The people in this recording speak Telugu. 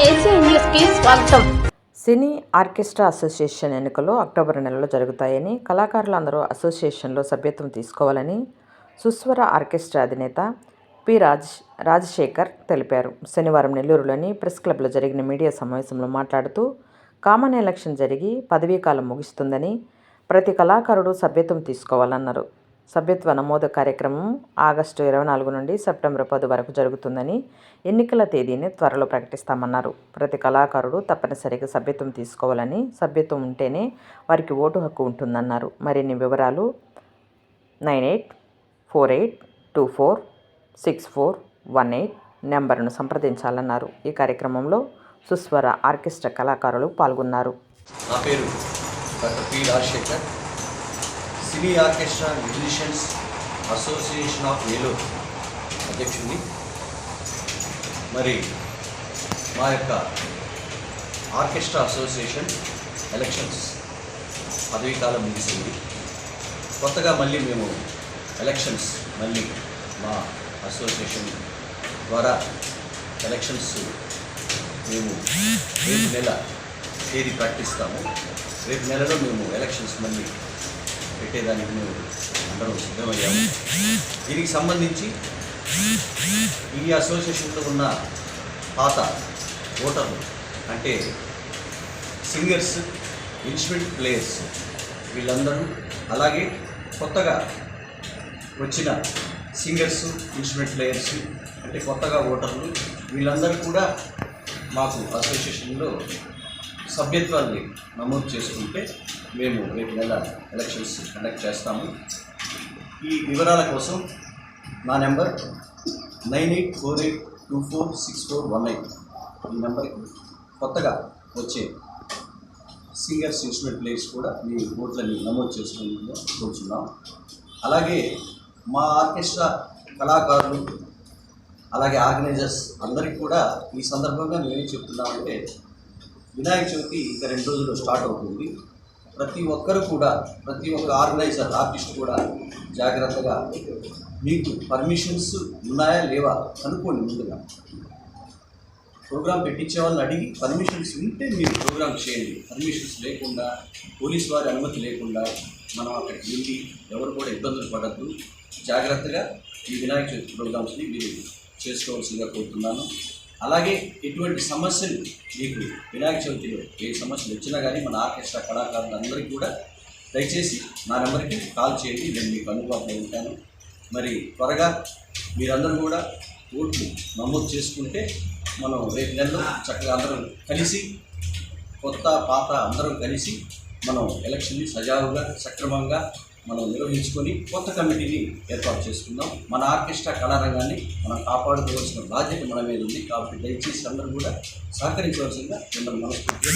స్వాగతం. సినీ ఆర్కెస్ట్రా అసోసియేషన్ ఎన్నికలు అక్టోబర్ నెలలో జరుగుతాయని కళాకారులందరూ అసోసియేషన్లో సభ్యత్వం తీసుకోవాలని సుస్వర ఆర్కెస్ట్రా అధినేత పి రాజ్ రాజశేఖర్ తెలిపారు. శనివారం నెల్లూరులోని ప్రెస్ క్లబ్లో జరిగిన మీడియా సమావేశంలో మాట్లాడుతూ కామన్ ఎలక్షన్ జరిగి పదవీకాలం ముగుస్తుందని ప్రతి కళాకారుడు సభ్యత్వం తీసుకోవాలన్నారు. సభ్యత్వ నమోదు కార్యక్రమం ఆగస్టు ఇరవై నాలుగు నుండి సెప్టెంబర్ పది వరకు జరుగుతుందని ఎన్నికల తేదీని త్వరలో ప్రకటిస్తామన్నారు. ప్రతి కళాకారుడు తప్పనిసరిగా సభ్యత్వం తీసుకోవాలని సభ్యత్వం ఉంటేనే వారికి ఓటు హక్కు ఉంటుందన్నారు. మరిన్ని వివరాలు nine eight four eight two four six four one eight నెంబర్ను సంప్రదించాలన్నారు. ఈ కార్యక్రమంలో సుస్వర ఆర్కెస్ట్రా కళాకారులు పాల్గొన్నారు. నా పేరు doctor P Rajasekhar. Cine orchestra musicians association of Eluru అధ్యక్షుడిని. మరి మా యొక్క ఆర్కెస్ట్రా అసోసియేషన్ ఎలక్షన్స్ పదవీకాలం ముగిసింది. కొత్తగా మళ్ళీ మేము ఎలక్షన్స్ మళ్ళీ మా అసోసియేషన్ ద్వారా ఎలక్షన్స్ మేము రేపు నెల తేదీ ప్రకటిస్తాము రేపు నెలలో మేము ఎలక్షన్స్ మళ్ళీ పెట్టేదానికి మేము అందరూ సిద్ధమయ్యాము దీనికి సంబంధించి ఈ అసోసియేషన్లో ఉన్న పాత ఓటర్లు అంటే సింగర్స్ ఇన్స్ట్రుమెంట్ ప్లేయర్స్ వీళ్ళందరూ అలాగే కొత్తగా వచ్చిన సింగర్స్ ఇన్స్ట్రుమెంట్ ప్లేయర్స్ అంటే కొత్తగా ఓటర్లు వీళ్ళందరూ కూడా మాకు అసోసియేషన్లో సభ్యత్వాన్ని నమోదు చేసుకుంటే మేము రేపు నెల ఎలక్షన్స్ కండక్ట్ చేస్తాము. ఈ వివరాల కోసం నా number nine eight four eight two four six four one eight. ఈ నెంబర్కి కొత్తగా వచ్చే సింగర్స్ ఇన్స్ట్రుమెంట్ ప్లేయర్స్ కూడా మీ ఓట్లని నమోదు చేసుకుని కోరుచున్నాం. అలాగే మా ఆర్కెస్ట్రా కళాకారులు అలాగే ఆర్గనైజర్స్ అందరికీ కూడా ఈ సందర్భంగా మేమేం చెప్తున్నామంటే వినాయక చవితి ఇంకా రెండు రోజుల్లో స్టార్ట్ అవుతుంది. ప్రతి ఒక్కరు కూడా ప్రతి ఒక్క ఆర్గనైజర్ ఆర్టిస్ట్ కూడా జాగ్రత్తగా మీకు పర్మిషన్స్ ఉన్నాయా లేవా అనుకోండి ముందుగా. ప్రోగ్రామ్ పెట్టించే వాళ్ళని అడిగి పర్మిషన్స్ ఉంటే మీరు ప్రోగ్రామ్ చేయండి. పర్మిషన్స్ లేకుండా పోలీస్ వారి అనుమతి లేకుండా మనం అక్కడికి వెళ్ళి ఎవరు కూడా ఇబ్బందులు పడద్దు. జాగ్రత్తగా ఈ వినాయక చవితి ప్రోగ్రామ్స్ని మీరు చేసుకోవాల్సిందిగా కోరుతున్నాను. అలాగే ఇటువంటి సమస్యలు మీకు వినాయక చవితిలో ఏ సమస్యలు వచ్చినా కానీ మన ఆర్కెస్ట్రా కళాకారులందరికీ కూడా దయచేసి నా నెంబర్కి కాల్ చేయండి నేను మీకు అందుబాటులో ఉంటాను. మరి త్వరగా మీరందరూ కూడా ఓట్లు నమోదు చేసుకుంటే మనం రేపు నెలలో చక్కగా అందరం కలిసి కొత్త పాత అందరం కలిసి మనం ఎలక్షన్ని సజావుగా సక్రమంగా మనం నిర్వహించుకొని కొత్త కమిటీని ఏర్పాటు చేసుకుందాం. మన ఆర్కెస్ట్రా కళారంగాన్ని మనం కాపాడుకోవాల్సిన బాధ్యత మన మీద ఉంది. కాబట్టి దయచేసి అందరూ కూడా సహకరించవలసిందిగా మిమ్మల్ని మనస్ఫూర్తిగా